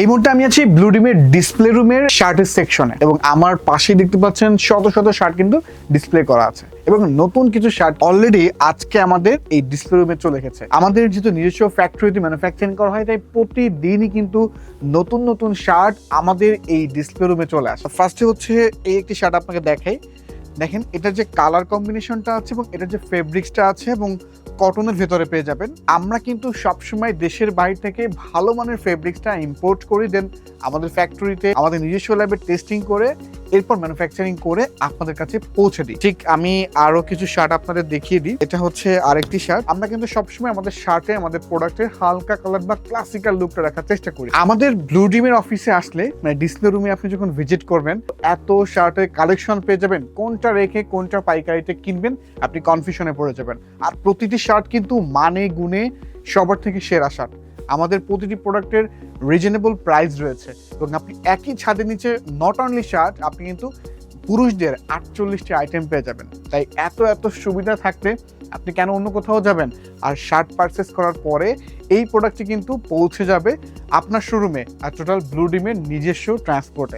এই মুহূর্তে আমি আছি ব্লু ডিমের ডিসপ্লে রুমের শার্টের সেকশনে এবং আমার পাশেই দেখতে পাচ্ছেন শত শত শার্ট কিন্তু ডিসপ্লে করা আছে এবং নতুন কিছু শার্ট অলরেডি আজকে আমাদের এই ডিসপ্লে রুমে চলে গেছে আমাদের যেহেতু নিজস্ব ফ্যাক্টরিতে ম্যানুফ্যাকচারিং করা হয়, তাই প্রতিদিনই কিন্তু নতুন নতুন শার্ট আমাদের এই ডিসপ্লে রুমে চলে আসে। ফার্স্টে হচ্ছে এই একটি শার্ট আপনাকে দেখাই। দেখেন, এটার যে কালার কম্বিনেশনটা আছে এবং এটার যে ফেব্রিক্সটা আছে এবং কটনের ভেতরে পেয়ে যাবেন। আমরা কিন্তু সবসময় দেশের বাইরে থেকে ভালো মানের ফেব্রিক্সটা ইম্পোর্ট করি দেন আমাদের ফ্যাক্টরিতে আমাদের নিজস্ব ল্যাবে টেস্টিং করে এরপর ম্যানুফ্যাকচারিং করে আপনাদের কাছে পৌঁছে দিই। ঠিক আমি আরও কিছু শার্ট আপনাদের দেখিয়ে দিই। এটা হচ্ছে আরেকটি শার্ট আমরা কিন্তু সবসময় আমাদের শার্টে আমাদের প্রোডাক্টের হালকা কালার বা ক্লাসিক্যাল লুকটা রাখার চেষ্টা করি। আমাদের ব্লু ডিমের অফিসে আসলে মানে ডিসপ্লে রুমে আপনি যখন ভিজিট করবেন, এত শার্টের কালেকশন পেয়ে যাবেন। কোনটা রেখে, কোনটা পাইকারিতে কিনবেন, আপনি কনফিউশনে পড়ে যাবেন। আর প্রতিটি শার্ট কিন্তু মানে গুণে সবার থেকে সেরা শার্ট আমাদের প্রতিটি প্রোডাক্টের রিজনেবল প্রাইস রয়েছে। এবং আপনি একই ছাদের নিচে নট অনলি শার্ট আপনি কিন্তু পুরুষদের আটচল্লিশটি আইটেম পেয়ে যাবেন। তাই এত এত সুবিধা থাকতে আপনি কেন অন্য কোথাও যাবেন? আর শার্ট পারচেস করার পরে এই প্রোডাক্টটি কিন্তু পৌঁছে যাবে আপনার শোরুমে আর টোটাল ব্লু ডিমের নিজস্ব ট্রান্সপোর্টে